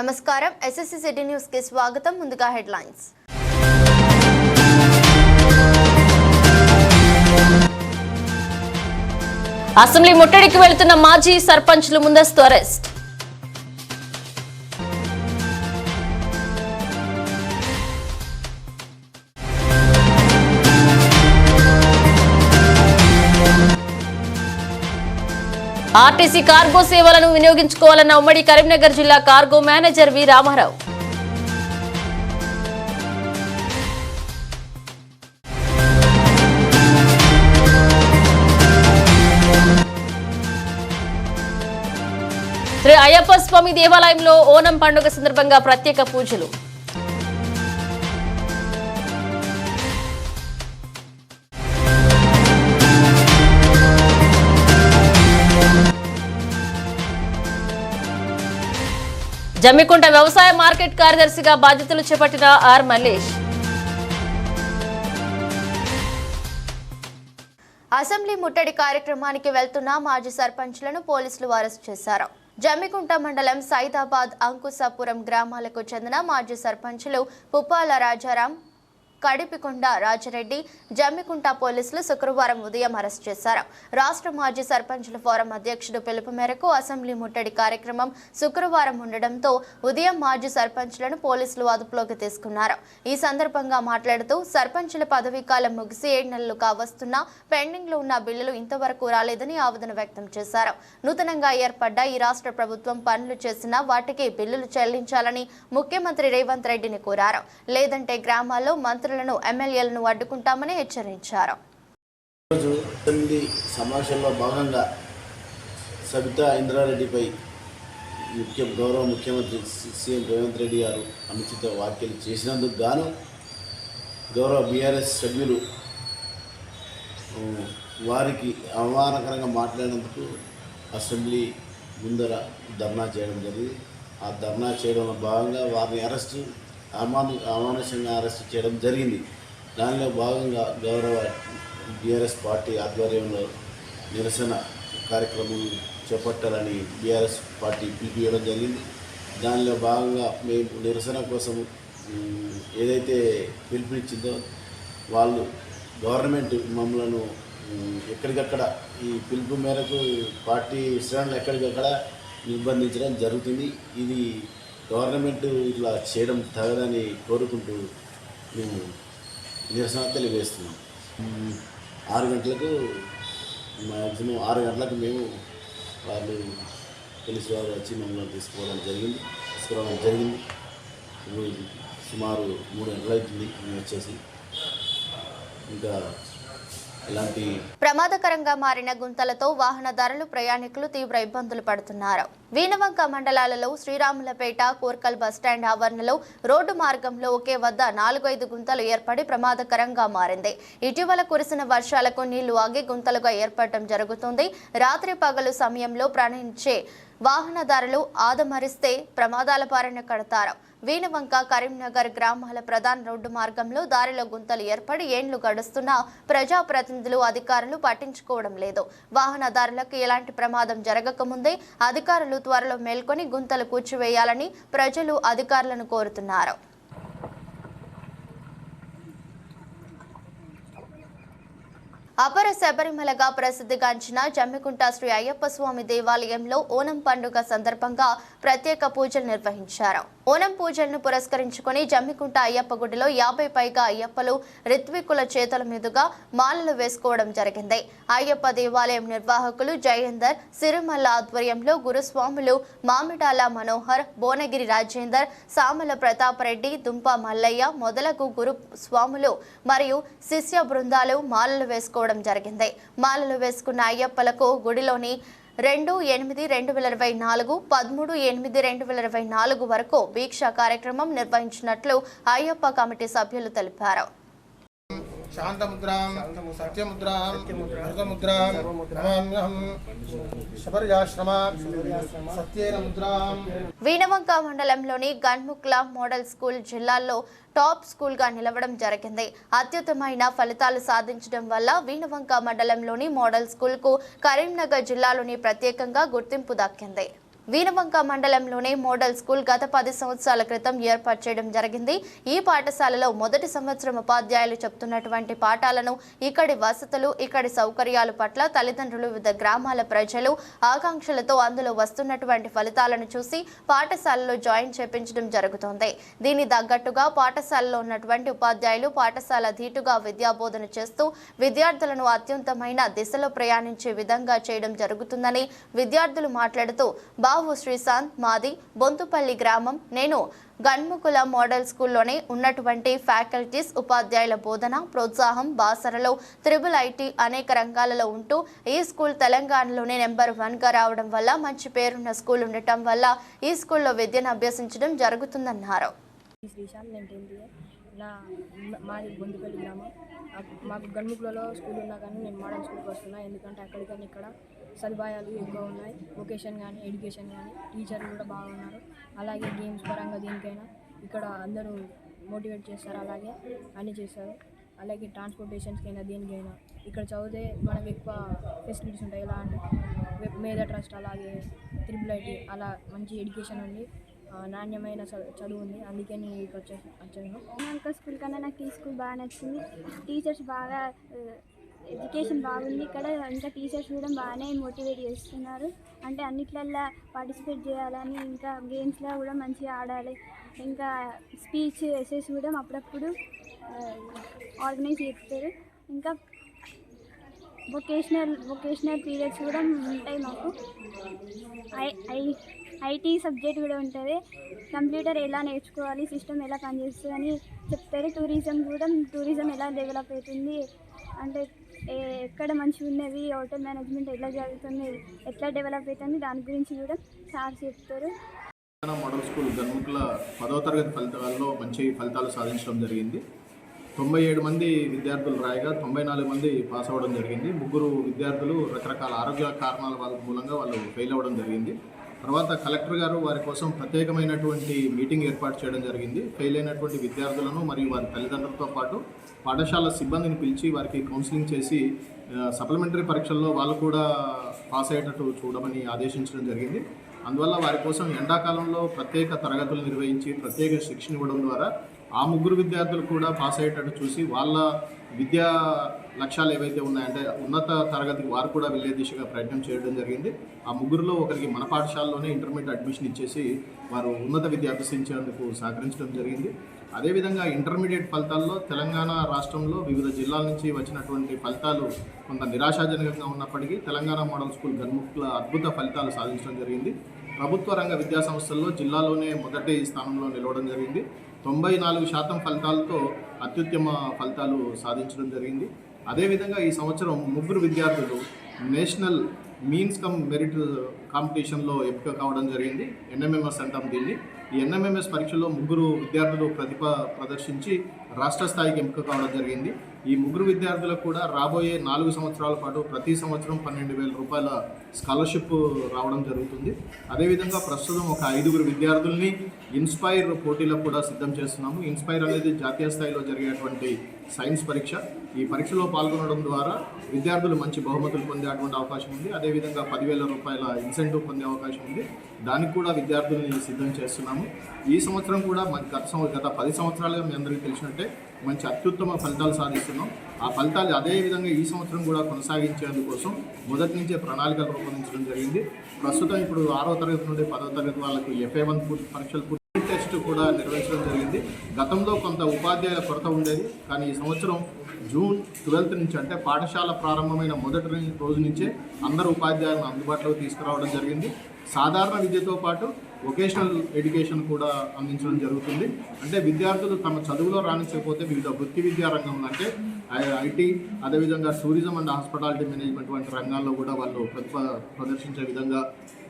నమస్కారం. SSC city న్యూస్కి స్వాగతం. ముందుగా హెడ్లైన్స్. అసెంబ్లీ ముట్టడికి వెళ్తున్న మాజీ సర్పంచ్లు ముందస్తు అరెస్ట్. ఆర్టీసీ కార్గో సేవలను వినియోగించుకోవాలన్న ఉమ్మడి కరీంనగర్ జిల్లా cargo manager V Ramarao. Shri Ayyappa Swamy దేవాలయంలో ఓనం పండుగ సందర్భంగా ప్రత్యేక పూజలు. జమ్మికుంట వ్యవసాయ మార్కెట్ కార్యదర్శిగా బాధ్యతలు చేపట్టిన ఆర్ మల్లేష్. అసెంబ్లీ ముట్టడి కార్యక్రమానికి వెళ్తున్న మాజీ సర్పంచ్లను పోలీసులు అరెస్ట్ చేశారు. జమ్మికుంట మండలం సైదాబాద్ అంకుశాపురం గ్రామాలకు చెందిన మాజీ సర్పంచులు పుప్పాల రాజారాం కడిపికొండ రాజరెడ్డి జమ్మికుంట పోలీసులు శుక్రవారం ఉదయం అరెస్ట్ చేశారు. రాష్ట్ర మాజీ సర్పంచుల ఫోరం అధ్యక్షుడు పిలుపు మేరకు అసెంబ్లీ ముట్టడి కార్యక్రమం శుక్రవారం ఉండడంతో ఉదయం మాజీ సర్పంచ్లను పోలీసులు అదుపులోకి తీసుకున్నారు. ఈ సందర్భంగా మాట్లాడుతూ సర్పంచుల పదవీ కాలం ముగిసి ఏడు నెలలు కావస్తున్నా పెండింగ్లో ఉన్న బిల్లులు ఇంతవరకు రాలేదని ఆవేదన వ్యక్తం చేశారు. నూతనంగా ఏర్పడ్డ ఈ రాష్ట్ర ప్రభుత్వం పనులు చేసినా వాటికి బిల్లులు చెల్లించాలని ముఖ్యమంత్రి రేవంత్ రెడ్డిని కోరారు. లేదంటే గ్రామాల్లో మంత్రులను ఎమ్మెల్యేలను అడ్డుకుంటామని హెచ్చరించారు. ఈరోజు సమావేశంలో భాగంగా సబితా ఇంద్రారెడ్డిపై ముఖ్య గౌరవ ముఖ్యమంత్రి సి- సీఎం రేవంత్ రెడ్డి గారు అనుచిత వ్యాఖ్యలు చేసినందుకు గాను గౌరవ బీఆర్ఎస్ సభ్యులు వారికి అవమానకరంగా మాట్లాడినందుకు అసెంబ్లీ ముందర ధర్నా చేయడం జరిగింది. ఆ ధర్నా చేయడంలో భాగంగా వారిని అరెస్టు అమాను అమానుషంగా అరెస్ట్ చేయడం జరిగింది. దానిలో భాగంగా గౌరవ బీఆర్ఎస్ పార్టీ ఆధ్వర్యంలో నిరసన కార్యక్రమం చేపట్టాలని బీఆర్ఎస్ పార్టీ పిలిపియడం జరిగింది. దానిలో భాగంగా మేము నిరసన కోసం ఏదైతే పిలుపునిచ్చిందో వాళ్ళు గవర్నమెంట్ మమ్మలను ఎక్కడికక్కడ ఈ పిలుపు మేరకు పార్టీ శ్రేణులు ఎక్కడికక్కడ నిర్బంధించడం జరుగుతుంది. ఇది గవర్నమెంట్ ఇట్లా చేయడం తగదని కోరుకుంటూ మేము నిరసన తెలియజేస్తున్నాం. ఆరు గంటలకు మ్యాక్సిమం ఆరు గంటలకు మేము వాళ్ళు పోలీసు వారు వచ్చి మమ్మల్ని తీసుకోవడం జరిగింది. తీసుకురావడం జరిగింది. సుమారు మూడు గంటలు అవుతుంది మేము వచ్చేసి. ఇంకా ప్రమాదకరంగా మారిన గుంతలతో వాహనదారులు ప్రయాణికులు తీవ్ర ఇబ్బందులు పడుతున్నారు. వీణవంక మండలాలలో శ్రీరాములపేట కోర్కల్ బస్టాండ్ ఆవరణలో రోడ్డు మార్గంలో ఒకే వద్ద నాలుగైదు గుంతలు ఏర్పడి ప్రమాదకరంగా మారింది. ఇటీవల కురిసిన వర్షాలకు నీళ్ళు ఆగి గుంతలుగా ఏర్పడటం జరుగుతుంది. రాత్రి పగలు సమయంలో ప్రయాణించే వాహనదారులు ఆదమరిస్తే ప్రమాదాల బారిన కడతారు. వీణవంక కరీంనగర్ గ్రామాల ప్రధాన రోడ్డు మార్గంలో దారిలో గుంతలు ఏర్పడి ఏండ్లు గడుస్తున్నా ప్రజాప్రతినిధులు అధికారులు పట్టించుకోవడం లేదు. వాహనదారులకు ఎలాంటి ప్రమాదం జరగకముందే అధికారులు త్వరలో మేల్కొని గుంతలు కూర్చివేయాలని ప్రజలు అధికారులను కోరుతున్నారు. అపర శబరిమలగా ప్రసిద్ధిగాంచిన జమ్మికుంట శ్రీ అయ్యప్ప స్వామి దేవాలయంలో ఓనం పండుగ సందర్భంగా ప్రత్యేక పూజలు నిర్వహించారు. ఓనం పూజలను పురస్కరించుకొని జమ్మికుంట అయ్యప్ప గుడిలో యాభై పైగా అయ్యప్పలు రిత్వికుల చేతుల మీదుగా మాలలు వేసుకోవడం జరిగింది. అయ్యప్ప దేవాలయం నిర్వాహకులు జయేందర్ సిరిమల్ల ఆధ్వర్యంలో గురుస్వాములు మామిడాల మనోహర్ భువనగిరి రాజేందర్ సామల ప్రతాపరెడ్డి దుంప మల్లయ్య మొదలగు గురు స్వాములు మరియు శిష్య బృందాలు మాలలు వేసుకోవడం జరిగింది. మాలలు వేసుకున్న అయ్యప్పలకు గుడిలోని రెండు ఎనిమిది రెండు వేల ఇరవై నాలుగు పదమూడు ఎనిమిది రెండు వేల ఇరవై నాలుగు వరకు వీక్ష కార్యక్రమం నిర్వహించినట్లు అయ్యప్ప కమిటీ సభ్యులు తెలిపారు. శాంతముద్రాం సత్యముద్రాం మృతముద్రాం నమామ్యహం శబర్యాశ్రమ సత్యేన ముద్రాం వీణవంక మండలంలోని గన్ముక్ల మోడల్ స్కూల్ జిల్లాల్లో టాప్ స్కూల్గా నిలవడం జరిగింది. అత్యుత్తమైన ఫలితాలు సాధించడం వల్ల వీణవంక మండలంలోని మోడల్ స్కూల్కు కరీంనగర్ జిల్లాలోని ప్రత్యేకంగా గుర్తింపు దక్కింది. వీనవంక మండలంలోనే మోడల్ స్కూల్ గత పది సంవత్సరాల క్రితం ఏర్పాటు చేయడం జరిగింది. ఈ పాఠశాలలో మొదటి సంవత్సరం ఉపాధ్యాయులు చెప్తున్నటువంటి పాఠాలను ఇక్కడి వసతులు ఇక్కడి సౌకర్యాల పట్ల తల్లిదండ్రులు వివిధ గ్రామాల ప్రజలు ఆకాంక్షలతో అందులో వస్తున్నటువంటి ఫలితాలను చూసి పాఠశాలలో జాయిన్ చేపించడం జరుగుతోంది. దీని తగ్గట్టుగా పాఠశాలలో ఉన్నటువంటి ఉపాధ్యాయులు పాఠశాల ధీటుగా విద్యాబోధన చేస్తూ విద్యార్థులను అత్యంతమైన దిశలో ప్రయాణించే విధంగా చేయడం జరుగుతుందని విద్యార్థులు మాట్లాడుతూ బావు శ్రీశాంత్ మాది బొంతుపల్లి గ్రామం. నేను గన్ముకుల మోడల్ స్కూల్లోనే ఉన్నటువంటి ఫ్యాకల్టీస్ ఉపాధ్యాయుల బోధన ప్రోత్సాహం బాసరలో త్రిబుల్ ఐటీ అనేక రంగాలలో ఉంటూ ఈ స్కూల్ తెలంగాణలోనే నెంబర్ వన్గా రావడం వల్ల మంచి పేరున్న స్కూల్ ఉండటం వల్ల ఈ స్కూల్లో విద్యను అభ్యసించడం జరుగుతుందన్నారు. నా మాది బొందుపల్లి గ్రామం. మాకు గన్ముకులలో స్కూల్ ఉన్నా కానీ నేను మోడల్ స్కూల్కి వస్తున్నా. ఎందుకంటే అక్కడికన్నా ఇక్కడ సదుపాయాలు ఎక్కువ ఉన్నాయి. వొకేషన్ కానీ ఎడ్యుకేషన్ కానీ టీచర్లు కూడా బాగున్నారు. అలాగే గేమ్స్ పరంగా దేనికైనా ఇక్కడ అందరూ మోటివేట్ చేస్తారు. అలాగే అన్నీ చేస్తారు. అలాగే ట్రాన్స్పోర్టేషన్స్కైనా అయినా దేనికైనా ఇక్కడ చదివితే మనకు ఎక్కువ ఫెసిలిటీస్ ఉంటాయి. ఎలా అంటే మేధా ట్రస్ట్ అలాగే త్రిబుల్ ఐటీ అలా మంచి ఎడ్యుకేషన్ ఉంది నాణ్యమైన చదువు ఉంది. అందుకే నేను ఇక్కడికి వచ్చే వచ్చాను. ఇంకో స్కూల్ కన్నా నాకు ఈ స్కూల్ బాగా నచ్చింది. టీచర్స్ బాగా ఎడ్యుకేషన్ బాగుంది. ఇక్కడ ఇంకా టీచర్స్ కూడా బాగానే మోటివేట్ చేస్తున్నారు. అంటే అన్నిట్లల్లో పార్టిసిపేట్ చేయాలని ఇంకా గేమ్స్లో కూడా మంచిగా ఆడాలి. ఇంకా స్పీచ్ ఎసెస్ కూడా అప్పుడప్పుడు ఆర్గనైజ్ చేస్తారు. ఇంకా వొకేషనల్ వొకేషనల్ పీరియడ్స్ కూడా ఉంటాయి మాకు. ఐ ఐ ఐటీ సబ్జెక్ట్ కూడా ఉంటుంది. కంప్యూటర్ ఎలా నేర్చుకోవాలి సిస్టమ్ ఎలా పనిచేస్తుంది అని చెప్తారు. టూరిజం కూడా టూరిజం ఎలా డెవలప్ అవుతుంది అంటే ఏ- ఎక్కడ మంచిగా ఉన్నది హోటల్ మేనేజ్మెంట్ ఎలా జరుగుతుంది ఎట్లా డెవలప్ అవుతుంది దాని గురించి కూడా సార్ చెప్తారు. మోడల్ స్కూల్ గన్ముకుల పదవ తరగతి ఫలితాల్లో మంచి ఫలితాలు సాధించడం జరిగింది. తొంభై ఏడు మంది విద్యార్థులు రాయగా తొంభై నాలుగు మంది పాస్ అవ్వడం జరిగింది. ముగ్గురు విద్యార్థులు రకరకాల ఆరోగ్య కారణాల వాళ్ళ మూలంగా వాళ్ళు ఫెయిల్ అవ్వడం జరిగింది. తర్వాత కలెక్టర్ గారు వారి కోసం ప్రత్యేకమైనటువంటి మీటింగ్ ఏర్పాటు చేయడం జరిగింది. ఫెయిల్ అయినటువంటి విద్యార్థులను మరియు వారి తల్లిదండ్రులతో పాటు పాఠశాల సిబ్బందిని పిలిచి వారికి కౌన్సిలింగ్ చేసి సప్లిమెంటరీ పరీక్షల్లో వాళ్ళు కూడా పాస్ అయ్యేటట్టు చూడమని ఆదేశించడం జరిగింది. అందువల్ల వారి కోసం ఎండాకాలంలో ప్రత్యేక తరగతులు నిర్వహించి ప్రత్యేక శిక్షణ ఇవ్వడం ద్వారా ఆ ముగ్గురు విద్యార్థులు కూడా పాస్ అయ్యేటట్టు చూసి వాళ్ళ విద్యా లక్ష్యాలు ఏవైతే ఉన్నాయంటే ఉన్నత తరగతికి వారు కూడా వెళ్ళే దిశగా ప్రయత్నం చేయడం జరిగింది. ఆ ముగ్గురులో ఒకరికి మన పాఠశాలలోనే ఇంటర్మీడియట్ అడ్మిషన్ ఇచ్చేసి వారు ఉన్నత విద్య అభ్యసించేందుకు సహకరించడం జరిగింది. అదేవిధంగా ఇంటర్మీడియట్ ఫలితాల్లో తెలంగాణ రాష్ట్రంలో వివిధ జిల్లాల నుంచి వచ్చినటువంటి ఫలితాలు కొంత నిరాశాజనకంగా ఉన్నప్పటికీ తెలంగాణ మోడల్ స్కూల్ గన్ముఖ్ల అద్భుత ఫలితాలు సాధించడం జరిగింది. ప్రభుత్వ రంగ విద్యా సంస్థల్లో జిల్లాలోనే మొదటి స్థానంలో నిలవడం జరిగింది. తొంభై నాలుగు శాతం ఫలితాలతో అత్యుత్తమ ఫలితాలు సాధించడం జరిగింది. అదేవిధంగా ఈ సంవత్సరం ముగ్గురు విద్యార్థులు నేషనల్ మీన్స్ కమ్ మెరిట్ కాంపిటీషన్లో ఎంపిక కావడం జరిగింది. ఎన్ఎంఎంఎస్ అంటాం దీన్ని. ఈ ఎన్ఎంఎంఎస్ పరీక్షలో ముగ్గురు విద్యార్థులు ప్రతిభ ప్రదర్శించి రాష్ట్ర స్థాయికి ఎంపిక కావడం జరిగింది. ఈ ముగ్గురు విద్యార్థులకు కూడా రాబోయే నాలుగు సంవత్సరాల పాటు ప్రతి సంవత్సరం పన్నెండు వేల రూపాయల స్కాలర్షిప్ రావడం జరుగుతుంది. అదేవిధంగా ప్రస్తుతం ఒక ఐదుగురు విద్యార్థుల్ని ఇన్స్పైర్ పోటీలకు కూడా సిద్ధం చేస్తున్నాము. ఇన్స్పైర్ అనేది జాతీయ స్థాయిలో జరిగేటువంటి సైన్స్ పరీక్ష. ఈ పరీక్షలో పాల్గొనడం ద్వారా విద్యార్థులు మంచి బహుమతులు పొందేటువంటి అవకాశం ఉంది. అదేవిధంగా పదివేల రూపాయల ఇన్సెంటివ్ పొందే అవకాశం ఉంది. దానికి కూడా విద్యార్థుల్ని సిద్ధం చేస్తున్నాము. ఈ సంవత్సరం కూడా మన గత గత పది సంవత్సరాలుగా మీ అందరికీ తెలిసినట్టే మంచి అత్యుత్తమ ఫలితాలు సాధిస్తున్నాం. ఆ ఫలితాలు అదే విధంగా ఈ సంవత్సరం కూడా కొనసాగించేందుకోసం మొదటి నుంచే ప్రణాళికలు రూపొందించడం జరిగింది. ప్రస్తుతం ఇప్పుడు ఆరో తరగతి నుండి పదో తరగతి వాళ్ళకు ఎఫ్ఏ వన్ పరీక్షలు ఫెస్ట్ కూడా నిర్వహించడం జరిగింది. గతంలో కొంత ఉపాధ్యాయుల కొరత ఉండేది. కానీ ఈ సంవత్సరం జూన్ ట్వెల్త్ నుంచి అంటే పాఠశాల ప్రారంభమైన మొదటి రోజు నుంచే అందరు ఉపాధ్యాయులను అందుబాటులోకి తీసుకురావడం జరిగింది. సాధారణ విద్యతో పాటు వొకేషనల్ ఎడ్యుకేషన్ కూడా అందించడం జరుగుతుంది. అంటే విద్యార్థులు తమ చదువులో రాణించకపోతే వివిధ వృత్తి విద్యా రంగంలో అంటే ఐటీ అదేవిధంగా టూరిజం అండ్ హాస్పిటాలిటీ మేనేజ్మెంట్ వంటి రంగాల్లో కూడా వాళ్ళు ప్రతిభ ప్రదర్శించే విధంగా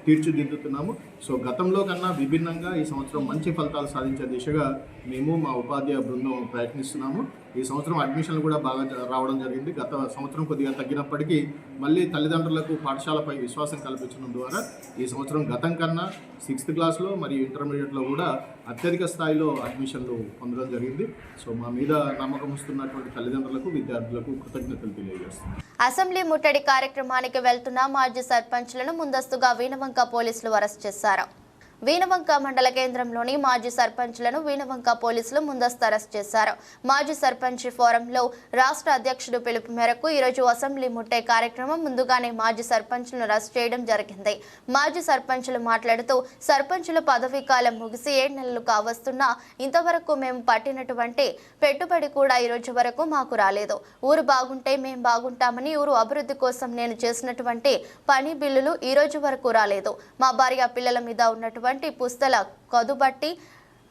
తీర్చిదిద్దుతున్నాము. సో గతంలో కన్నా విభిన్నంగా ఈ సంవత్సరం మంచి ఫలితాలు సాధించే దిశగా మేము మా ఉపాధ్యాయ బృందం ప్రయత్నిస్తున్నాము. ఈ సంవత్సరం అడ్మిషన్లు కూడా బాగా రావడం జరిగింది. గత సంవత్సరం కొద్దిగా తగ్గినప్పటికీ మళ్ళీ తల్లిదండ్రులకు పాఠశాలపై విశ్వాసం కల్పించడం ద్వారా ఈ సంవత్సరం గతం కన్నా సిక్స్త్ క్లాస్లో మరియు ఇంటర్మీడియట్లో కూడా అత్యధిక స్థాయిలో అడ్మిషన్లు పొందడం జరిగింది. సో మా మీద నమ్మకం వస్తున్నటువంటి తల్లిదండ్రులకు విద్యార్థులకు కృతజ్ఞతలు తెలియజేస్తున్నాం. అసెంబ్లీ ముట్టడి కార్యక్రమానికి వెళ్తున్న మాజీ సర్పంచ్లను ముందస్తుగా వీణవంక పోలీసులు అరెస్ట్ చేశారు. వీణవంక మండల కేంద్రంలోని మాజీ సర్పంచ్లను వీణవంక పోలీసులు ముందస్తు అరెస్ట్ చేశారు. మాజీ సర్పంచ్ ఫోరంలో రాష్ట్ర అధ్యక్షుడు పిలుపు మేరకు ఈరోజు అసెంబ్లీ ముట్టే కార్యక్రమం ముందుగానే మాజీ సర్పంచ్లను అరెస్ట్ చేయడం జరిగింది. మాజీ సర్పంచ్లు మాట్లాడుతూ సర్పంచుల పదవీ కాలం ముగిసి ఏడు నెలలు కావస్తున్నా ఇంతవరకు మేము పట్టినటువంటి పెట్టుబడి కూడా ఈరోజు వరకు మాకు రాలేదు. ఊరు బాగుంటే మేము బాగుంటామని ఊరు అభివృద్ధి కోసం నేను చేసినటువంటి పని బిల్లులు ఈరోజు వరకు రాలేదు. మా భార్య పిల్లల మీద ఉన్నటువంటి వంటి పుస్తల కదుబట్టి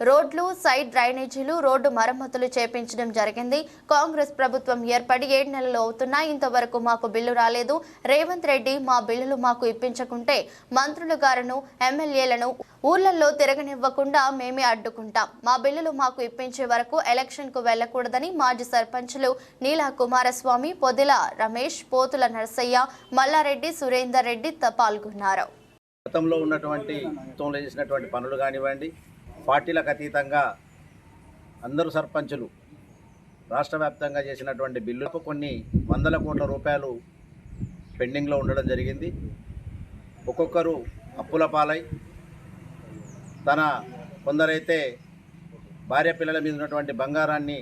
రోడ్లు సైడ్ డ్రైనేజీలు రోడ్డు మరమ్మతులు చేపించడం జరిగింది. కాంగ్రెస్ ప్రభుత్వం ఏర్పడి ఏడు నెలలు అవుతున్నా ఇంతవరకు మాకు బిల్లు రాలేదు. రేవంత్ రెడ్డి మా బిల్లులు మాకు ఇప్పించకుంటే మంత్రులు గారును ఎమ్మెల్యేలను ఊర్లలో తిరగనివ్వకుండా మేమే అడ్డుకుంటాం. మా బిల్లులు మాకు ఇప్పించే వరకు ఎలక్షన్కు వెళ్ళకూడదని మాజీ సర్పంచులు నీలా కుమారస్వామి పొదిల రమేష్ పోతుల నరసయ్య మల్లారెడ్డి సురేందర్ రెడ్డి త- పాల్గొన్నారు. గతంలో ఉన్నటువంటి గతంలో చేసినటువంటి పనులు కానివ్వండి పార్టీలకు అతీతంగా అందరూ సర్పంచులు రాష్ట్ర వ్యాప్తంగా చేసినటువంటి బిల్లులకు కొన్ని వందల కోట్ల రూపాయలు పెండింగ్లో ఉండడం జరిగింది. ఒక్కొక్కరు అప్పుల పాలై తన కొందరైతే భార్య పిల్లల మీద ఉన్నటువంటి బంగారాన్ని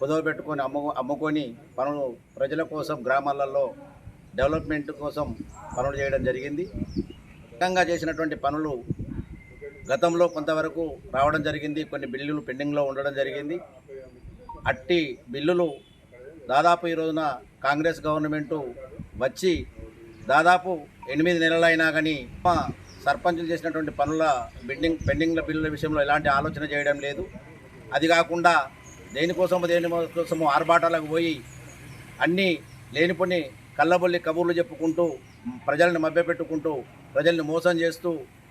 కుదవబెట్టుకొని అమ్ము అమ్ముకొని పనులు ప్రజల కోసం గ్రామాలలో డెవలప్మెంట్ కోసం పనులు చేయడం జరిగింది. రకంగా చేసినటువంటి పనులు గతంలో కొంతవరకు రావడం జరిగింది. కొన్ని బిల్లులు పెండింగ్లో ఉండడం జరిగింది. అట్టి బిల్లులు దాదాపు ఈ రోజున కాంగ్రెస్ గవర్నమెంటు వచ్చి దాదాపు ఎనిమిది నెలలైనా కానీ మా సర్పంచులు చేసినటువంటి పనుల బిల్డింగ్ పెండింగ్ల బిల్లుల విషయంలో ఎలాంటి ఆలోచన చేయడం లేదు. అది కాకుండా దేనికోసము దేనికోసము ఆర్భాటాలకు పోయి అన్నీ లేనిపోని కళ్ళబొల్లి కబుర్లు చెప్పుకుంటూ ప్రజలను మభ్యపెట్టుకుంటూ ప్రజల్ని మోసం చేస్తూ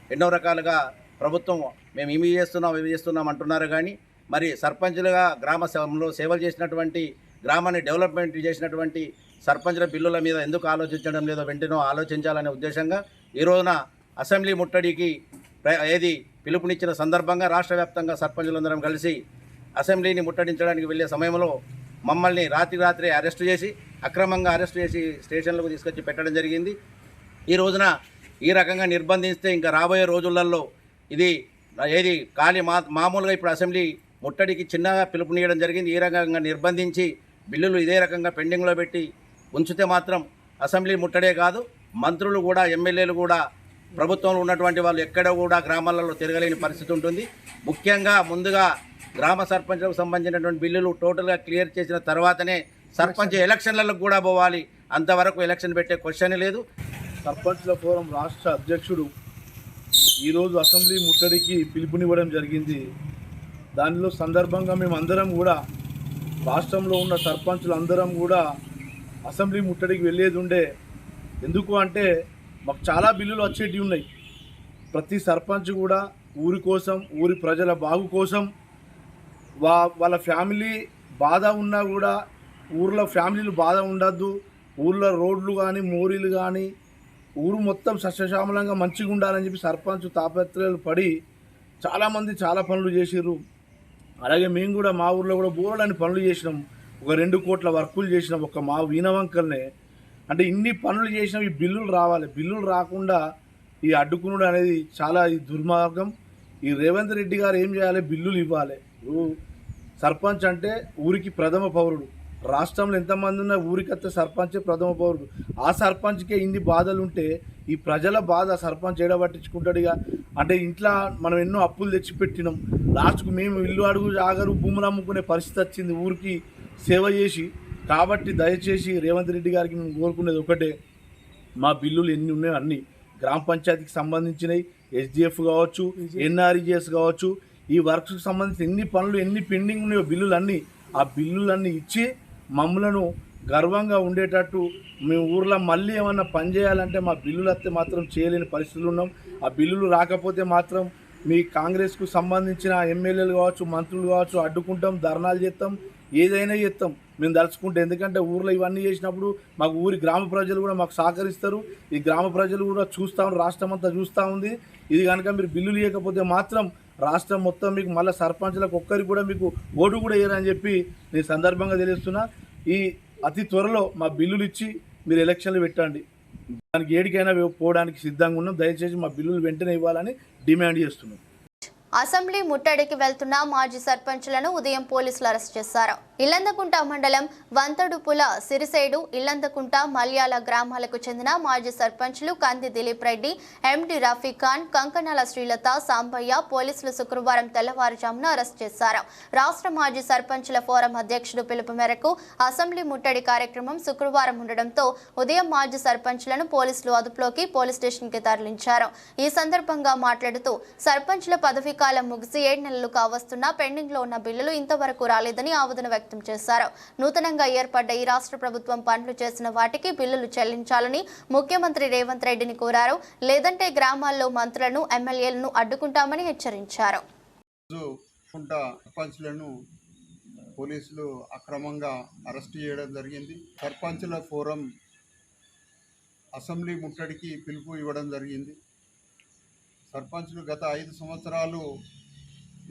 ఎన్నో రకాలుగా ప్రభుత్వం మేము ఇవి చేస్తున్నాం ఇవి చేస్తున్నాం అంటున్నారు కానీ మరి సర్పంచులుగా గ్రామ సేవలో సేవలు చేసినటువంటి గ్రామాన్ని డెవలప్మెంట్ చేసినటువంటి సర్పంచుల బిల్లుల మీద ఎందుకు ఆలోచించడం లేదో వెంటనే ఆలోచించాలనే ఉద్దేశంగా ఈ రోజున అసెంబ్లీ ముట్టడికి ప్ర- ఏది పిలుపునిచ్చిన సందర్భంగా రాష్ట్ర వ్యాప్తంగా సర్పంచులందరం కలిసి అసెంబ్లీని ముట్టడించడానికి వెళ్ళే సమయంలో మమ్మల్ని రాత్రి రాత్రి అరెస్ట్ చేసి అక్రమంగా అరెస్ట్ చేసి స్టేషన్లకు తీసుకొచ్చి పెట్టడం జరిగింది. ఈ రోజున ఈ రకంగా నిర్బంధిస్తే ఇంకా రాబోయే రోజులలో ఇది ఏది ఖాళీ మా మామూలుగా ఇప్పుడు అసెంబ్లీ ముట్టడికి చిన్నగా పిలుపునియడం జరిగింది. ఈ రకంగా నిర్బంధించి బిల్లులు ఇదే రకంగా పెండింగ్లో పెట్టి ఉంచితే మాత్రం అసెంబ్లీ ముట్టడే కాదు. మంత్రులు కూడా ఎమ్మెల్యేలు కూడా ప్రభుత్వంలో ఉన్నటువంటి వాళ్ళు ఎక్కడ కూడా గ్రామాలలో తిరగలేని పరిస్థితి ఉంటుంది. ముఖ్యంగా ముందుగా గ్రామ సర్పంచ్లకు సంబంధించినటువంటి బిల్లులు టోటల్గా క్లియర్ చేసిన తర్వాతనే సర్పంచ్ ఎలక్షన్లకు కూడా పోవాలి. అంతవరకు ఎలక్షన్ పెట్టే క్వశ్చన్ లేదు. సర్పంచ్ల ఫోరం రాష్ట్ర అధ్యక్షుడు ఈరోజు అసెంబ్లీ ముట్టడికి పిలుపునివ్వడం జరిగింది. దానిలో సందర్భంగా మేము అందరం కూడా రాష్ట్రంలో ఉన్న సర్పంచులు అందరం కూడా అసెంబ్లీ ముట్టడికి వెళ్ళేది ఉండే. ఎందుకు అంటే మాకు చాలా బిల్లులు వచ్చేటివి ఉన్నాయి. ప్రతి సర్పంచ్ కూడా ఊరి కోసం ఊరి ప్రజల బాగు కోసం వా వాళ్ళ ఫ్యామిలీ బాధ ఉన్నా కూడా ఊర్లో ఫ్యామిలీలు బాధ ఉండద్దు. ఊర్లో రోడ్లు కానీ మోరీలు కానీ ఊరు మొత్తం సస్యశ్యామలంగా మంచిగా ఉండాలని చెప్పి సర్పంచ్ తాపత్రయాలు పడి చాలామంది చాలా పనులు చేసిర్రు. అలాగే మేము కూడా మా ఊర్లో కూడా బోరలని పనులు చేసినాం. ఒక రెండు కోట్ల వర్కులు చేసినాం ఒక మా వీణవంకల్నే. అంటే ఇన్ని పనులు చేసినాం ఈ బిల్లులు రావాలి. బిల్లులు రాకుండా ఈ అడ్డుకునుడు అనేది చాలా ఈ దుర్మార్గం. ఈ రేవంత్ రెడ్డి గారు ఏం చేయాలి? బిల్లులు ఇవ్వాలి. సర్పంచ్ అంటే ఊరికి ప్రథమ పౌరుడు. రాష్ట్రంలో ఎంతమంది ఉన్నా ఊరికత్తే సర్పంచ్ ప్రథమ పౌరుడు. ఆ సర్పంచ్కే ఇన్ని బాధలు ఉంటే ఈ ప్రజల బాధ సర్పంచ్ ఏడబట్టించుకుంటాడు ఇక? అంటే ఇంట్లో మనం ఎన్నో అప్పులు తెచ్చిపెట్టినాం. లాస్ట్కు మేము ఇల్లు అడుగు ఆగరు భూములు అమ్ముకునే పరిస్థితి వచ్చింది ఊరికి సేవ చేసి. కాబట్టి దయచేసి రేవంత్ రెడ్డి గారికి మేము కోరుకునేది ఒకటే. మా బిల్లులు ఎన్ని ఉన్నాయో అన్ని గ్రామ పంచాయతీకి సంబంధించినవి ఎస్డిఎఫ్ కావచ్చు ఎన్ఆర్ఈజిఎస్ కావచ్చు ఈ వర్క్స్కి సంబంధించిన ఎన్ని పనులు ఎన్ని పెండింగ్ ఉన్నాయో బిల్లులు అన్నీ ఆ బిల్లులన్నీ ఇచ్చి మమ్మలను గర్వంగా ఉండేటట్టు మేము ఊర్లో మళ్ళీ ఏమన్నా పని చేయాలంటే మా బిల్లులు వస్తే మాత్రం చేయలేని పరిస్థితులు ఉన్నాం. ఆ బిల్లులు రాకపోతే మాత్రం మీ కాంగ్రెస్కు సంబంధించిన ఎమ్మెల్యేలు కావచ్చు మంత్రులు కావచ్చు అడ్డుకుంటాం ధర్నాలు చేస్తాం ఏదైనా చేస్తాం. మేము దలుచుకుంటే ఎందుకంటే ఊర్లో ఇవన్నీ చేసినప్పుడు మాకు ఊరి గ్రామ ప్రజలు కూడా మాకు సహకరిస్తారు. ఈ గ్రామ ప్రజలు కూడా చూస్తూ రాష్ట్రం అంతా చూస్తూ ఉంది. ఇది కనుక మీరు బిల్లులు ఇవ్వకపోతే మాత్రం రాష్ట్రం మొత్తం మీకు మళ్ళీ సర్పంచ్లకు ఒక్కరికి కూడా మీకు ఓటు కూడా వేయరని చెప్పి నేను సందర్భంగా తెలుస్తున్నా ఈ అతి త్వరలో మా బిల్లులు ఇచ్చి మీరు ఎలక్షన్లు పెట్టండి. దానికి ఏడికైనా పోవడానికి సిద్ధంగా ఉన్నాం. దయచేసి మా బిల్లులు వెంటనే ఇవ్వాలని డిమాండ్ చేస్తున్నాం. అసెంబ్లీ ముట్టడికి వెళ్తున్న మాజీ సర్పంచ్లను ఉదయం పోలీసులు అరెస్ట్ చేశారు. ఇల్లందకుంట మండలం వంతడుపుల సిరిసేడు ఇల్లందకుంట మల్యాల గ్రామాలకు చెందిన మాజీ సర్పంచ్లు కంది దిలీప్ రెడ్డి ఎండి రఫీ ఖాన్ కంకణాల శ్రీలత సాంబయ్య పోలీసులు శుక్రవారం తెల్లవారుజామున అరెస్ట్ చేశారు. రాష్ట్ర మాజీ సర్పంచ్ల ఫోరం అధ్యక్షుడు పిలుపు మేరకు అసెంబ్లీ ముట్టడి కార్యక్రమం శుక్రవారం ఉండడంతో ఉదయం మాజీ సర్పంచ్లను పోలీసులు అదుపులోకి పోలీస్ స్టేషన్కి తరలించారు. ఈ సందర్భంగా మాట్లాడుతూ సర్పంచ్ల పదవీ కాలం ముగిసి ఏడు నెలలు కావస్తున్నా పెండింగ్లో ఉన్న బిల్లులు ఇంతవరకు రాలేదని ఆవేదన వ్యక్తం చేశారు. నూతనంగా ఏర్పడ్డ ఈ రాష్ట్ర ప్రభుత్వం పనులు చేసిన వాటికి బిల్లులు చెల్లించాలని ముఖ్యమంత్రి రేవంత్ రెడ్డిని కోరారు. లేదంటే గ్రామాల్లో మంత్రులను ఎమ్మెల్యేలను అడ్డుకుంటామని హెచ్చరించారు. పోలీసులు అక్రమంగా అరెస్ట్ చేయడం జరిగింది. సర్పంచ్ల ఫోరం అసెంబ్లీ ముట్టడికి పిలుపు ఇవ్వడం జరిగింది. సర్పంచ్లు గత ఐదు సంవత్సరాలు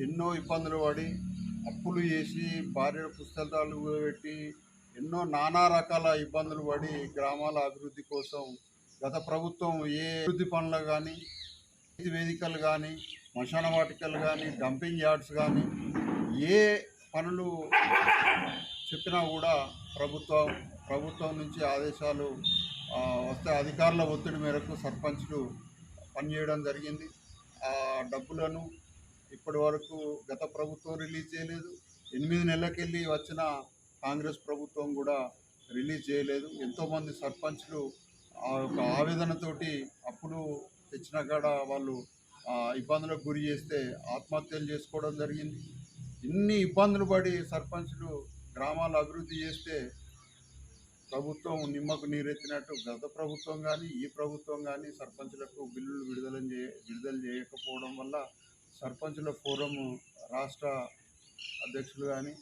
ఎన్నో ఇబ్బందులు పడి అప్పులు చేసి భార్య పుస్తకాలు పెట్టి ఎన్నో నానా రకాల ఇబ్బందులు పడి గ్రామాల అభివృద్ధి కోసం గత ప్రభుత్వం ఏ అభివృద్ధి పనులు కానీ రైతు వేదికలు కానీ మశాన వాటికలు కానీ డంపింగ్ యార్డ్స్ కానీ ఏ పనులు చెప్పినా కూడా ప్రభుత్వం ప్రభుత్వం నుంచి ఆదేశాలు వస్తే అధికారుల ఒత్తిడి మేరకు సర్పంచ్లు పనిచేయడం జరిగింది. ఆ డబ్బులను ఇప్పటి వరకు గత ప్రభుత్వం రిలీజ్ చేయలేదు. ఎనిమిది నెలలకెళ్ళి వచ్చిన కాంగ్రెస్ ప్రభుత్వం కూడా రిలీజ్ చేయలేదు. ఎంతోమంది సర్పంచ్లు ఆ యొక్క ఆవేదనతోటి అప్పులు తెచ్చిన కాడ వాళ్ళు ఆ, ఇబ్బందులకు గురి చేస్తే ఆత్మహత్యలు చేసుకోవడం జరిగింది. ఇన్ని ఇబ్బందులు పడి సర్పంచ్లు గ్రామాలు అభివృద్ధి చేస్తే ప్రభుత్వం నిమ్మకు నీరెత్తినట్టు గత ప్రభుత్వం కానీ ఈ ప్రభుత్వం కానీ సర్పంచ్లకు బిల్లులు విడుదల చే విడుదల చేయకపోవడం వల్ల సర్పంచుల ఫోరం రాష్ట్ర అధ్యక్షులు కానీ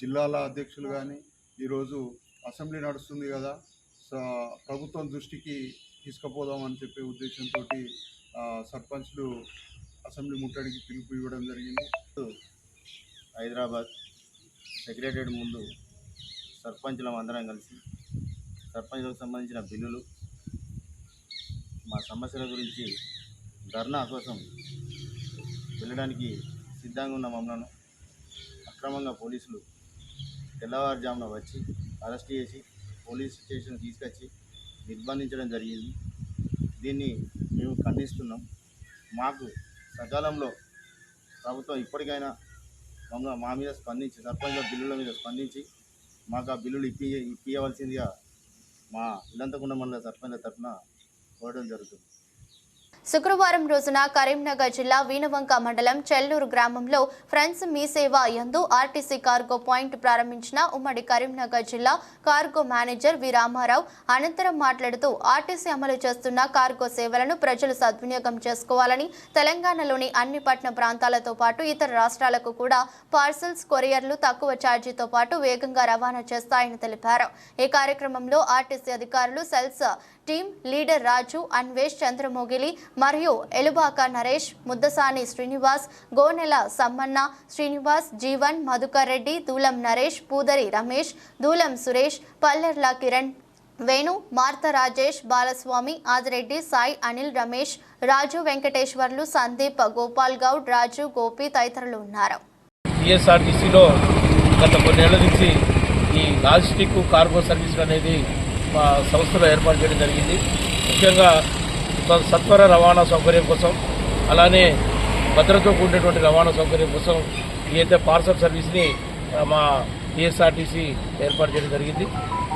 జిల్లాల అధ్యక్షులు కానీ ఈరోజు అసెంబ్లీ నడుస్తుంది కదా. స- ప్రభుత్వం దృష్టికి తీసుకుపోదామని చెప్పే ఉద్దేశంతో సర్పంచ్లు అసెంబ్లీ ముట్టడికి పిలుపు ఇవ్వడం జరిగింది. హైదరాబాద్ సెక్రటరేట్ ముందు సర్పంచులం అందరం కలిసి సర్పంచులకు సంబంధించిన బిల్లులు మా సమస్యల గురించి ధర్నా కోసం వెళ్ళడానికి సిద్ధంగా ఉన్న మమ్మల్ని అక్రమంగా పోలీసులు తెల్లవారుజామున వచ్చి అరెస్ట్ చేసి పోలీస్ స్టేషన్ తీసుకొచ్చి నిర్బంధించడం జరిగింది. దీన్ని మేము ఖండిస్తున్నాం. మాకు సకాలంలో ప్రభుత్వం ఇప్పటికైనా మమ్మల్ని మా మీద స్పందించి సర్పంచ్ బిల్లుల మీద స్పందించి మాకు ఆ బిల్లులు ఇప్పి ఇప్పియవలసిందిగా మా ఇల్లంతకుండా మండల సర్పంచ్ తరఫున కోరడం జరుగుతుంది. శుక్రవారం రోజున కరీంనగర్ జిల్లా వీణవంక మండలం చెల్లూరు గ్రామంలో ఫ్రెండ్స్ మీ సేవ యందు ఆర్టీసీ కార్గో పాయింట్ ప్రారంభించిన ఉమ్మడి కరీంనగర్ జిల్లా కార్గో మేనేజర్ వి రామారావు అనంతరం మాట్లాడుతూ ఆర్టీసీ అమలు చేస్తున్న కార్గో సేవలను ప్రజలు సద్వినియోగం చేసుకోవాలని తెలంగాణలోని అన్ని పట్టణ ప్రాంతాలతో పాటు ఇతర రాష్ట్రాలకు కూడా పార్సల్స్ కొరియర్లు తక్కువ ఛార్జీతో పాటు వేగంగా రవాణా చేస్తాయని తెలిపారు. ఈ కార్యక్రమంలో ఆర్టీసీ అధికారులు sales team leader Raju Anvesh Chandramogili మరియు ఎలుబాక నరేష్ ముద్దసాని శ్రీనివాస్ గోనెల సమ్మన్న శ్రీనివాస్ జీవన్ మధుకర్ రెడ్డి దూలం నరేష్ పూదరి రమేష్ దూలం సురేష్ పల్లెర్ల కిరణ్ వేణు మార్త రాజేష్ బాలస్వామి ఆదిరెడ్డి సాయి అనిల్ రమేష్ రాజు వెంకటేశ్వర్లు సందీప్ గోపాల్ గౌడ్ రాజు గోపి తదితరులు ఉన్నారు. టీఎస్ఆర్టీసీలో గత కొన్నేళ్ళ నుంచి ఈ లాజిస్టిక్ కార్గో సర్వీసులు అనేది మా సంస్థలో ఏర్పాటు చేయడం జరిగింది. ముఖ్యంగా సత్వర రవాణా సౌకర్యం కోసం అలానే భద్రతతో కూడినటువంటి రవాణా సౌకర్యం కోసం ఈ అయితే పార్సల్ సర్వీస్ని మా టీఎస్ఆర్టీసీ ఏర్పాటు చేయడం జరిగింది.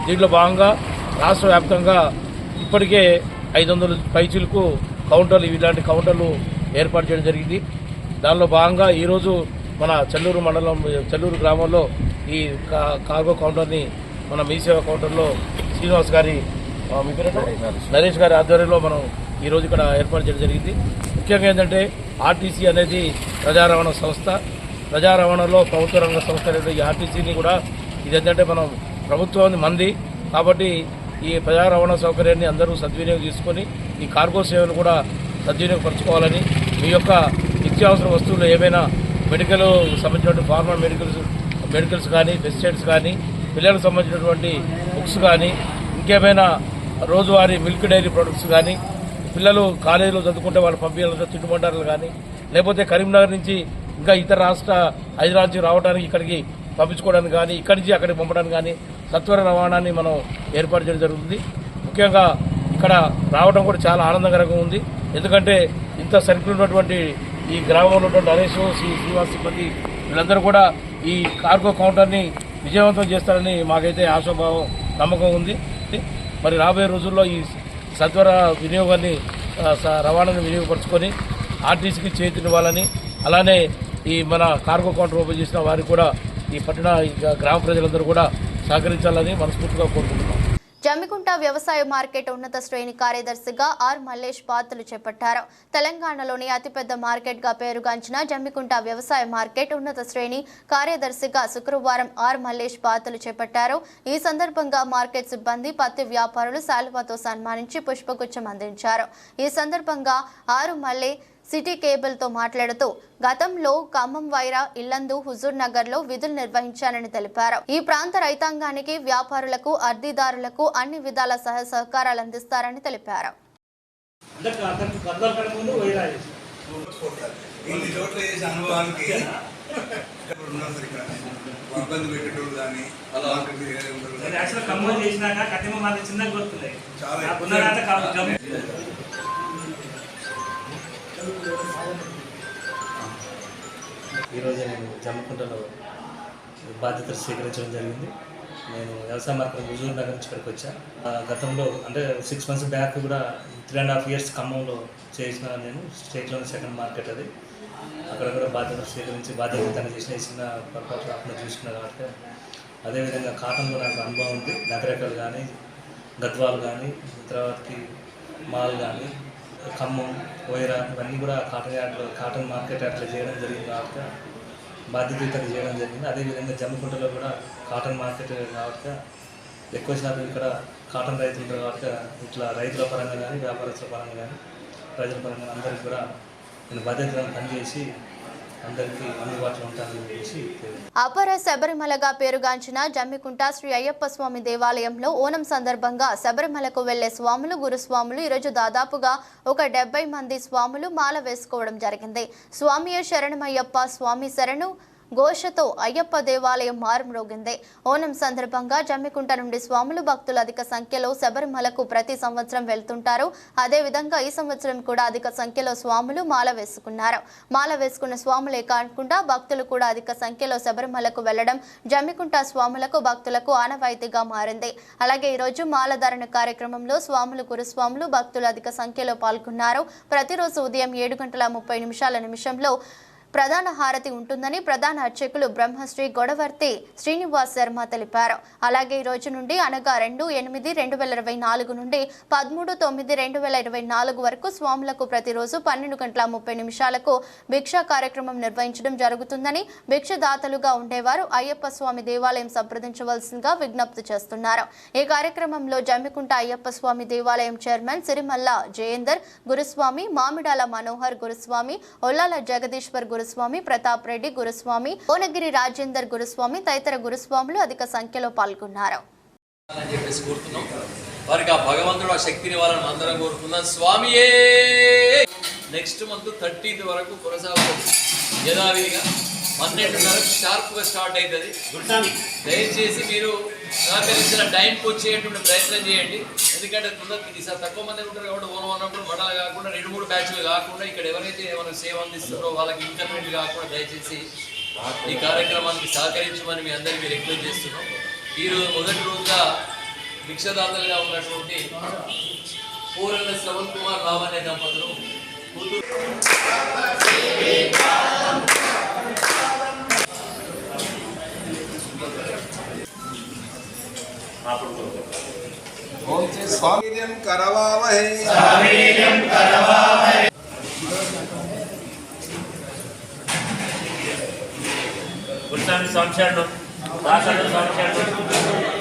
దీంట్లో భాగంగా రాష్ట్ర వ్యాప్తంగా ఇప్పటికే ఐదు వందల పైచీలకు కౌంటర్లు ఇలాంటి కౌంటర్లు ఏర్పాటు చేయడం జరిగింది. దానిలో భాగంగా ఈరోజు మన చెల్లూరు మండలం చెల్లూరు గ్రామంలో ఈ కార్గో కౌంటర్ని మన మీసేవ కౌంటర్లో శ్రీనివాస్ గారి? నరేష్ గారి. ఆధ్వర్యంలో మనం ఈరోజు ఇక్కడ ఏర్పాటు చేయడం జరిగింది. ముఖ్యంగా ఏంటంటే ఆర్టీసీ అనేది ప్రజా రవాణా సంస్థ. ప్రజా రవాణాలో ప్రభుత్వ రంగ సంస్థ అనేది ఈ ఆర్టీసీని కూడా ఇది ఏంటంటే మనం ప్రభుత్వాన్ని మంది. కాబట్టి ఈ ప్రజా రవాణా సౌకర్యాన్ని అందరూ సద్వినియోగం చేసుకొని ఈ కార్గో సేవలు కూడా సద్వినియోగపరచుకోవాలని మీ యొక్క నిత్యావసర వస్తువులు ఏమైనా మెడికల్ సంబంధించిన ఫార్మల్ మెడికల్స్ మెడికల్స్ కానీ పెస్టిసైడ్స్ కానీ పిల్లలకు సంబంధించినటువంటి బుక్స్ కానీ ఇంకేమైనా రోజువారీ మిల్క్ డైరీ ప్రొడక్ట్స్ కానీ పిల్లలు కాలేజీలో చదువుకుంటే వాళ్ళు పంపించాలంటే తిట్టుబండారులు కానీ లేకపోతే కరీంనగర్ నుంచి ఇంకా ఇతర రాష్ట్ర హైదరాబాద్ నుంచి రావడానికి ఇక్కడికి పంపించుకోవడానికి కానీ ఇక్కడి నుంచి అక్కడికి పంపడానికి కానీ సత్వర రవాణాన్ని మనం ఏర్పాటు చేయడం జరుగుతుంది. ముఖ్యంగా ఇక్కడ రావడం కూడా చాలా ఆనందకరంగా ఉంది. ఎందుకంటే ఇంత సర్కిల్ ఉన్నటువంటి ఈ గ్రామంలో ఉన్నటువంటి నరేష్ శ్రీ శ్రీనివాస్ సిబ్బంది వీళ్ళందరూ కూడా ఈ కార్గో కౌంటర్ని విజయవంతం చేస్తారని మాకైతే ఆశాభావం నమ్మకం ఉంది. మరి రాబోయే రోజుల్లో ఈ సత్వర వినియోగాన్ని స- రవాణాను వినియోగపరచుకొని ఆర్టీసీకి చేతినివ్వాలని అలానే ఈ మన కార్గో కౌంటర్ ఓపెన్ చేసిన వారికి కూడా ఈ పట్టణ గ్రామ ప్రజలందరూ కూడా సహకరించాలని మనస్ఫూర్తిగా కోరుకుంటున్నాం. జమ్మికుంట వ్యవసాయ మార్కెట్ ఉన్నత శ్రేణి కార్యదర్శిగా ఆర్ మల్లేష్ బాధ్యతలు చేపట్టారు. తెలంగాణలోని అతిపెద్ద మార్కెట్గా పేరుగాంచిన జమ్మికుంట వ్యవసాయ మార్కెట్ ఉన్నత శ్రేణి కార్యదర్శిగా శుక్రవారం ఆర్ మల్లేష్ బాధ్యతలు చేపట్టారు. ఈ సందర్భంగా మార్కెట్ సిబ్బంది పత్తి వ్యాపారులు శాలువాతో సన్మానించి పుష్పగుచ్చం అందించారు. ఈ సందర్భంగా ఆరు మల్లే సిటీ కేబుల్తో మాట్లాడుతూ గతంలో ఖమ్మం వైరా ఇల్లందు హుజూర్ నగర్లో విధులు నిర్వహించానని తెలిపారు. ఈ ప్రాంత రైతాంగానికి వ్యాపారులకు అర్ధీదారులకు అన్ని విధాల సహ సహకారాలు అందిస్తారని తెలిపారు. ఇన్ని చోట్ల చేసే అనుభవానికి ఇబ్బంది పెట్టేటోళ్ళు కానీ చాలా ఈరోజు నేను జమ్మకుంటలో బాధ్యతలు స్వీకరించడం జరిగింది. నేను వ్యవసాయ మార్కెట్ హుజూర్ నగర్ నుంచి ఇక్కడికి వచ్చా. ఆ, గతంలో అంటే సిక్స్ మంత్స్ బ్యాక్ కూడా త్రీ అండ్ హాఫ్ ఇయర్స్ ఖమ్మంలో చేసిన నేను స్టేట్లోని సెకండ్ మార్కెట్ అది. అక్కడ కూడా బాధ్యతలు స్వీకరించి బాధ్యతలు చేసిన చిన్న పొరపాటు అక్కడ చూసుకున్నా కాబట్టి అదేవిధంగా కాటన్లో నాకు అనుభవం ఉంది. నగరేకలు కానీ గద్వాలు కానీ తర్వాతకి మాల్ కానీ ఖమ్మం వైరా ఇవన్నీ కూడా కాటన్ యార్డ్లో కాటన్ మార్కెట్ అట్లా చేయడం జరిగింది. కాబట్టి బాధ్యతలు చేయడం జరిగింది. అదేవిధంగా జమ్మకుంటలో కూడా కాటన్ మార్కెట్ కాబట్టి ఎక్కువ శాతం ఇక్కడ కాటన్ రైతులు ఉంటారు. కాబట్టి ఇట్లా రైతుల పరంగా కానీ వ్యాపారస్తుల పరంగా కానీ ప్రజల పరంగా అందరికీ కూడా నేను బాధ్యతలను పనిచేసి అపర శబరిమలగా పేరుగాంచిన జమ్మికుంట శ్రీ అయ్యప్ప స్వామి దేవాలయంలో ఓనం సందర్భంగా శబరిమలకు వెళ్ళే స్వాములు గురుస్వాములు ఈరోజు దాదాపుగా ఒక డెబ్బై మంది స్వాములు మాల వేసుకోవడం జరిగింది. స్వామియే శరణమయ్యప్ప స్వామి శరణు ఘోషతో అయ్యప్ప దేవాలయం మారుమ్రోగింది ఓనం సందర్భంగా జమ్మికుంట నుండి స్వాములు భక్తులు అధిక సంఖ్యలో శబరిమలకు ప్రతి సంవత్సరం వెళ్తుంటారు. అదేవిధంగా ఈ సంవత్సరం కూడా అధిక సంఖ్యలో స్వాములు మాల వేసుకున్నారు. మాల వేసుకున్న స్వాములే కాకుండా భక్తులు కూడా అధిక సంఖ్యలో శబరిమలకు వెళ్ళడం జమ్మికుంట స్వాములకు భక్తులకు ఆనవాయితీగా మారింది. అలాగే ఈరోజు మాలధారణ కార్యక్రమంలో స్వాములు గురుస్వాములు భక్తులు అధిక సంఖ్యలో పాల్గొన్నారు. ప్రతిరోజు ఉదయం ఏడు గంటల ముప్పై నిమిషాల నిమిషంలో ప్రధాన హారతి ఉంటుందని ప్రధాన అర్చకులు బ్రహ్మశ్రీ గొడవర్తి శ్రీనివాస్ శర్మ తెలిపారు. అలాగే ఈ రోజు నుండి అనగా రెండు ఎనిమిది రెండు వేల ఇరవై నాలుగు నుండి పదమూడు తొమ్మిది రెండు వేల ఇరవై నాలుగు వరకు స్వాములకు ప్రతిరోజు పన్నెండు గంటల ముప్పై నిమిషాలకు భిక్షా కార్యక్రమం నిర్వహించడం జరుగుతుందని భిక్షదాతలుగా ఉండేవారు అయ్యప్ప స్వామి దేవాలయం సంప్రదించవలసిందిగా విజ్ఞప్తి చేస్తున్నారు. ఈ కార్యక్రమంలో జమ్మికుంట అయ్యప్ప స్వామి దేవాలయం చైర్మన్ సిరిమల్ల జయేందర్ గురుస్వామి మామిడాల మనోహర్ గురుస్వామి ఒల్లాల జగదీశ్వర్ గురుస్వామి ప్రతాప్ రెడ్డి గురుస్వామి భువనగిరి రాజేందర్ గురుస్వామి తదితర గురుస్వాములు అధిక సంఖ్యలో పాల్గొన్నారు. వారికి ఆ భగవంతుడు ఆ శక్తిని వాళ్ళని అందరం కోరుకుందాం. స్వామియే! నెక్స్ట్ మంత్ థర్టీన్త్ వరకు కొనసాగుతుంది. యథావిధిగా పన్నెండున్నరకు షార్ప్గా స్టార్ట్ అవుతుంది. దయచేసి మీరు సహకరించిన టైంకి వచ్చేటువంటి ప్రయత్నం చేయండి. ఎందుకంటే తొందరకి ఈసారి తక్కువ మంది ఉంటారు కాబట్టి ఓనం ఉన్నప్పుడు మండలం కాకుండా రెండు మూడు బ్యాచ్లు కాకుండా ఇక్కడ ఎవరైతే ఏమైనా సేవ అందిస్తున్నారో వాళ్ళకి ఇంటర్నెట్ కాకుండా దయచేసి ఈ కార్యక్రమానికి సహకరించమని మీ అందరికీ రిక్వెస్ట్ చేస్తున్నాం. ఈరోజు మొదటి రోజుగా భిక్షదాతలుగా ఉన్నటువంటి పూరన్న శ్రవణ్ కుమార్ రావు అనే దంపతులు. కూతురు ఓం శ్రీ స్వామిర్యం కరవావహే గురుస్వామి స్వామి శరణం దాసరి స్వామి శరణం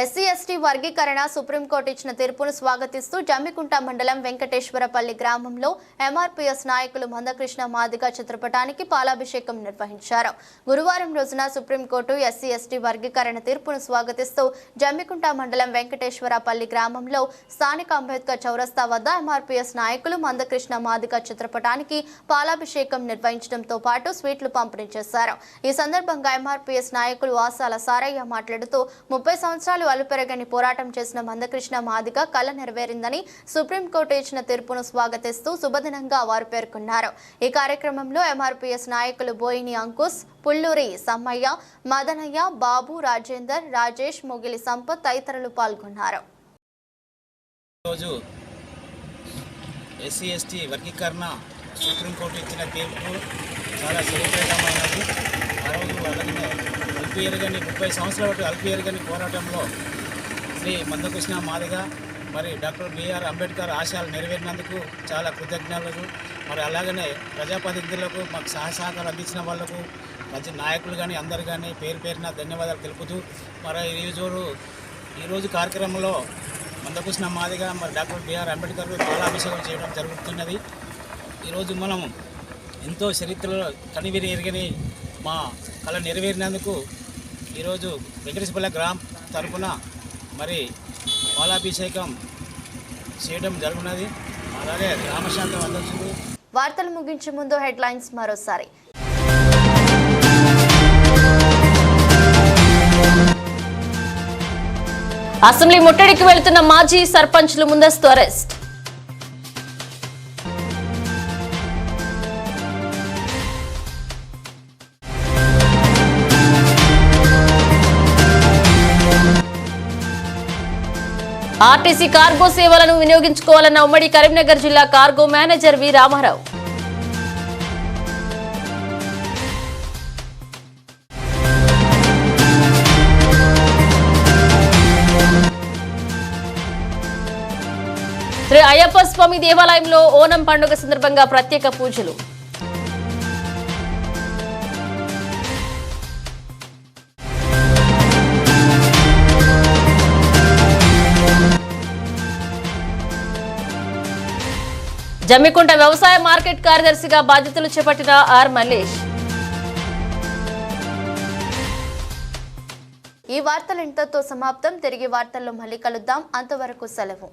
ఎస్సీ ఎస్టీ వర్గీకరణ సుప్రీంకోర్టు ఇచ్చిన తీర్పును స్వాగతిస్తూ జమ్మికుంట మండలం వెంకటేశ్వరపల్లి గ్రామంలో ఎంఆర్పీఎస్ నాయకులు మందకృష్ణ మాదిగ చిత్రపటానికి పాలాభిషేకం నిర్వహించారు. గురువారం రోజున సుప్రీంకోర్టు ఎస్సీ ఎస్టీ వర్గీకరణ తీర్పును స్వాగతిస్తూ జమ్మికుంట మండలం వెంకటేశ్వరపల్లి గ్రామంలో స్థానిక అంబేద్కర్ చౌరస్తా వద్ద ఎంఆర్పీఎస్ నాయకులు మందకృష్ణ మాదిగ చిత్రపటానికి పాలాభిషేకం నిర్వహించడంతో పాటు స్వీట్లు పంపిణీ చేశారు. ఈ సందర్భంగా ఎంఆర్పీఎస్ నాయకులు ఆసాల సారయ్య మాట్లాడుతూ ముప్పై సంవత్సరాలు అలుపెరగని పోరాటం చేసిన మందకృష్ణ మాదిగ కళ నెరవేరిందని సుప్రీంకోర్టు ఇచ్చిన తీర్పును స్వాగతిస్తూ శుభదినంగా వారు పేర్కొన్నారు. ఈ కార్యక్రమంలో ఎంఆర్పీఎస్ నాయకులు బోయిని అంకుస్ పుల్లూరి సమ్మయ్య మదనయ్య బాబు రాజేందర్ రాజేష్ మొగిలి సంపత్ తదితరులు పాల్గొన్నారు. రోజు ఎస్సీ ఎస్టీ వర్గీకరణ సుప్రీంకోర్టు ఇచ్చిన తీర్పు చాలా సులభమైనది ఆ రోజు అలాగే ఎరగని ముప్పై సంవత్సరాల పాటు అల్పి ఎరగని పోరాటంలో శ్రీ మందకృష్ణ మాదిగ మరి డాక్టర్ బిఆర్ అంబేద్కర్ ఆశయాలు నెరవేరినందుకు చాలా కృతజ్ఞతలు. మరి అలాగనే ప్రజాప్రతినిధులకు మాకు సహసహకారం సహకారం అందించిన వాళ్ళకు మంచి నాయకులు కానీ అందరు కానీ పేరు పేరున ధన్యవాదాలు తెలుపుతూ మరి ఈరోజు ఈరోజు కార్యక్రమంలో మందకృష్ణ మాదిగ మరి డాక్టర్ బిఆర్ అంబేద్కర్ పాలాభిషేకం చేయడం జరుగుతున్నది. ఈరోజు మనం ఎంతో చరిత్రలో కనివిరి ఎరగని మా కళ నెరవేరినందుకు ఈరోజు వెంకటేశ్వర గ్రామ్ తరపున మరి పాలాభిషేకం చేయడం జరుగుతున్నది అలాగే గ్రామశాఖ అధ్యక్షుడు వార్తలు ముగించే ముందు హెడ్లైన్స్ మరోసారి. అసెంబ్లీ ముట్టడికి వెళుతున్న మాజీ సర్పంచ్లు ముందస్తు అరెస్ట్. ఆర్టీసీ కార్గో సేవలను వినియోగించుకోవాలన్న ఉమ్మడి కరీంనగర్ జిల్లా cargo manager V Ramarao. Shri Ayyappa Swamy దేవాలయంలో ఓనం పండుగ సందర్భంగా ప్రత్యేక పూజలు. జమ్మికుంట వ్యవసాయ మార్కెట్ కార్యదర్శిగా బాధ్యతలు చేపట్టిన ఆర్ మల్లేష్. ఈ వార్తలు ఇంతతో సమాప్తం. తిరిగి వార్తల్లో మళ్ళీ కలుద్దాం. అంతవరకు సెలవు.